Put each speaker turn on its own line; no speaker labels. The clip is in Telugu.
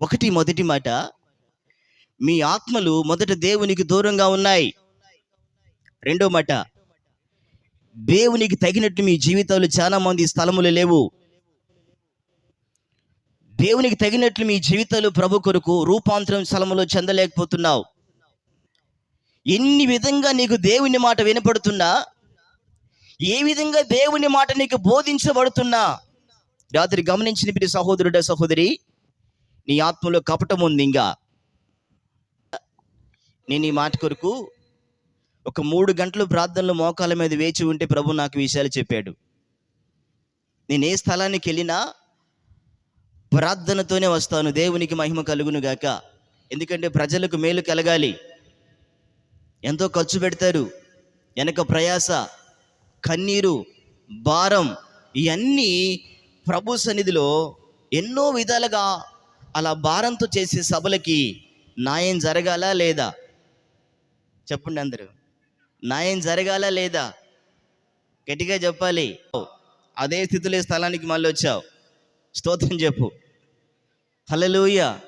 ఒకటి మొదటి మాట మీ ఆత్మలు మొదట దేవునికి దూరంగా ఉన్నాయి. రెండో మాట దేవునికి తగినట్టు మీ జీవితాలు చాలా మంది స్థలములు లేవు. దేవునికి తగినట్లు మీ జీవితాలు ప్రభు కొరకు రూపాంతరం స్థలంలో చెందలేకపోతున్నావు. ఎన్ని విధంగా నీకు దేవుని మాట వినపడుతున్నా ఏ విధంగా దేవుని మాట నీకు బోధించబడుతున్నా. రాత్రి గమనించిన మీరు సహోదరుడ సహోదరి నీ ఆత్మలో కపటం ఉంది ఇంకా. నేను ఈ మాట కొరకు ఒక మూడు గంటలు ప్రార్థనలు మోకాల మీద వేచి ఉంటే ప్రభు నాకు విషయాలు చెప్పాడు. నేను ఏ స్థలానికి వెళ్ళినా ప్రార్థనతోనే వస్తాను. దేవునికి మహిమ కలుగును గాక. ఎందుకంటే ప్రజలకు మేలు కలగాలి. ఎంతో ఖర్చు పెడతారు. వెనక ప్రయాస కన్నీరు భారం ఇవన్నీ ప్రభు సన్నిధిలో ఎన్నో విధాలుగా అలా భారంతో చేసే సభలకి న్యాయం జరగాల లేదా? చెప్పండి అందరూ. న్యాయం జరగాల లేదా? గట్టిగా చెప్పాలి. అదే స్థితిలో స్థలానికి మళ్ళీ వచ్చావు స్తోత్రం చెప్పు. హల్లెలూయా.